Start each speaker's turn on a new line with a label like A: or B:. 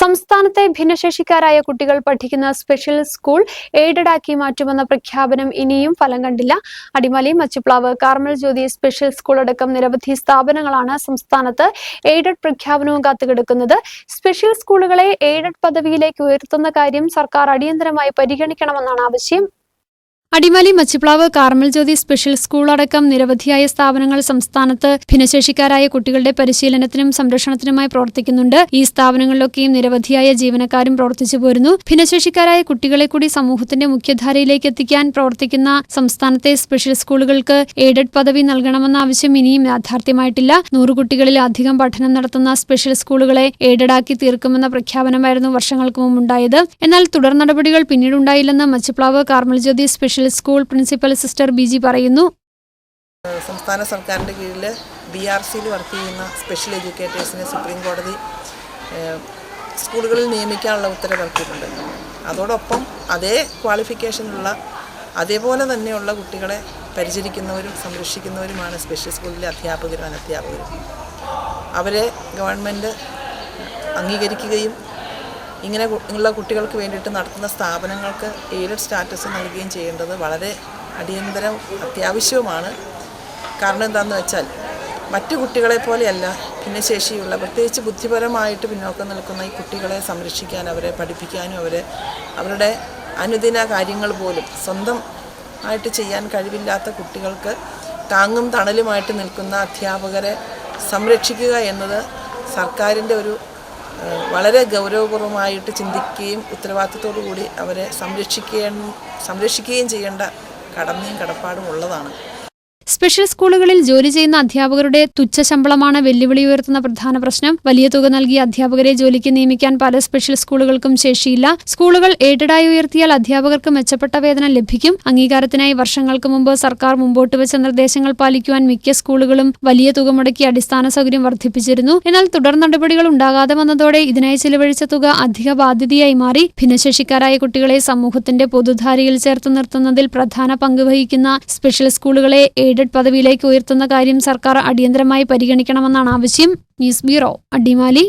A: സംസ്ഥാനത്തെ ഭിന്നശേഷിക്കാരായ കുട്ടികൾ പഠിക്കുന്ന സ്പെഷ്യൽ സ്കൂൾ എയ്ഡഡ് ആക്കി മാറ്റുമെന്ന പ്രഖ്യാപനം ഇനിയും ഫലം കണ്ടില്ല. Adimali Machiplavu Carmel Jyothi special school അടക്കം നിരവധി സ്ഥാപനങ്ങളാണ് സംസ്ഥാനത്ത് എയ്ഡഡ് പ്രഖ്യാപനവും കാത്തുകിടക്കുന്നത്. സ്പെഷ്യൽ സ്കൂളുകളെ എയ്ഡഡ് പദവിയിലേക്ക് ഉയർത്തുന്ന കാര്യം സർക്കാർ അടിയന്തരമായി പരിഗണിക്കണമെന്നാണ് ആവശ്യം. Adimali Machiplavu Carmel Jyothi special school അടക്കം നിരവധിയായ സ്ഥാപനങ്ങൾ സംസ്ഥാനത്ത് ഭിന്നശേഷിക്കാരായ കുട്ടികളുടെ പരിശീലനത്തിനും സംരക്ഷണത്തിനുമായി പ്രവർത്തിക്കുന്നുണ്ട്. ഈ സ്ഥാപനങ്ങളിലൊക്കെയും നിരവധിയായ ജീവനക്കാരും പ്രവർത്തിച്ചു പോരുന്നു. ഭിന്നശേഷിക്കാരായ കുട്ടികളെ കൂടി സമൂഹത്തിന്റെ മുഖ്യധാരയിലേക്ക് എത്തിക്കാൻ പ്രവർത്തിക്കുന്ന സംസ്ഥാനത്തെ സ്പെഷ്യൽ സ്കൂളുകൾക്ക് എയ്ഡഡ് പദവി നൽകണമെന്ന ആവശ്യം ഇനിയും യാഥാർത്ഥ്യമായിട്ടില്ല. നൂറ് കുട്ടികളിൽ അധികം പഠനം നടത്തുന്ന സ്പെഷ്യൽ സ്കൂളുകളെ എയ്ഡഡാക്കി തീർക്കുമെന്ന പ്രഖ്യാപനമായിരുന്നു വർഷങ്ങൾക്ക് മുമ്പുണ്ടായത്. എന്നാൽ തുടർ നടപടികൾ പിന്നീടുണ്ടായില്ലെന്ന് Machiplavu Carmel Jyothi special school principal sister Biji പറയുന്നു.
B: സംസ്ഥാന സർക്കാരിന്റെ കീഴിൽ ബി ആർ സിയിൽ വർക്ക് ചെയ്യുന്ന സ്പെഷ്യൽ എഡ്യൂക്കേറ്റേഴ്സിനെ സുപ്രീം കോടതി സ്കൂളുകളിൽ നിയമിക്കാനുള്ള ഉത്തരവ് ഇറക്കിയിട്ടുണ്ട്. അതോടൊപ്പം അതേ ക്വാളിഫിക്കേഷനുള്ള അതേപോലെ തന്നെയുള്ള കുട്ടികളെ പരിചരിക്കുന്നവരും സംരക്ഷിക്കുന്നവരുമാണ് സ്പെഷ്യൽ സ്കൂളിലെ അധ്യാപകരും അനധ്യാപകരും. അവരെ ഗവൺമെന്റ് അംഗീകരിക്കുകയും ഇങ്ങനെ ഉള്ള കുട്ടികൾക്ക് വേണ്ടിയിട്ട് നടത്തുന്ന സ്ഥാപനങ്ങൾക്ക് എയ്ഡഡ് സ്റ്റാറ്റസ് നൽകുകയും ചെയ്യേണ്ടത് വളരെ അടിയന്തരം അത്യാവശ്യവുമാണ്. കാരണം എന്താണെന്ന് വെച്ചാൽ മറ്റു കുട്ടികളെ പോലെയല്ല ഭിന്നശേഷിയുള്ള പ്രത്യേകിച്ച് ബുദ്ധിപരമായിട്ട് പിന്നോക്കം നിൽക്കുന്ന ഈ കുട്ടികളെ സംരക്ഷിക്കാൻ അവരെ പഠിപ്പിക്കാനും അവരെ അവരുടെ അനുദിന കാര്യങ്ങൾ പോലും സ്വന്തം ആയിട്ട് ചെയ്യാൻ കഴിവില്ലാത്ത കുട്ടികൾക്ക് താങ്ങും തണലുമായിട്ട് നിൽക്കുന്ന അധ്യാപകരെ സംരക്ഷിക്കുക എന്നത് സർക്കാരിന്റെ ഒരു വളരെ ഗൗരവപൂർവമായിട്ട് ചിന്തിക്കുകയും ഉത്തരവാദിത്തത്തോടു കൂടി അവരെ സംരക്ഷിക്കുകയും സംരക്ഷിക്കുകയും ചെയ്യേണ്ട കടമയും കടപ്പാടും ഉള്ളതാണ്.
A: സ്പെഷ്യൽ സ്കൂളുകളിൽ ജോലി ചെയ്യുന്ന അധ്യാപകരുടെ തുച്ഛ ശമ്പളമാണ് വെല്ലുവിളി ഉയർത്തുന്ന പ്രധാന പ്രശ്നം. വലിയ തുക നൽകി അധ്യാപകരെ ജോലിക്ക് നിയമിക്കാൻ പല സ്പെഷ്യൽ സ്കൂളുകൾക്കും ശേഷിയില്ല. സ്കൂളുകൾ എയ്ഡഡായി ഉയർത്തിയാൽ അധ്യാപകർക്ക് മെച്ചപ്പെട്ട വേതനം ലഭിക്കും. അംഗീകാരത്തിനായി വർഷങ്ങൾക്ക് മുമ്പ് സർക്കാർ മുമ്പോട്ട് വെച്ച നിർദ്ദേശങ്ങൾ പാലിക്കുവാൻ മിക്ക സ്കൂളുകളും വലിയ തുക മുടക്കി അടിസ്ഥാന സൗകര്യം വർദ്ധിപ്പിച്ചിരുന്നു. എന്നാൽ തുടർ നടപടികൾ ഉണ്ടാകാതെ വന്നതോടെ ഇതിനായി ചിലവഴിച്ച തുക അധിക ബാധ്യതയായി മാറി. ഭിന്നശേഷിക്കാരായ കുട്ടികളെ സമൂഹത്തിന്റെ പൊതുധാരയിൽ ചേർത്ത് നിർത്തുന്നതിൽ പ്രധാന പങ്ക് വഹിക്കുന്ന സ്പെഷ്യൽ സ്കൂളുകളെ എയ്ഡഡ് പദവിയിലേക്ക് ഉയർത്തുന്ന കാര്യം സർക്കാർ അടിയന്തരമായി പരിഗണിക്കണമെന്നാണ് ആവശ്യം. News bureau Adimali.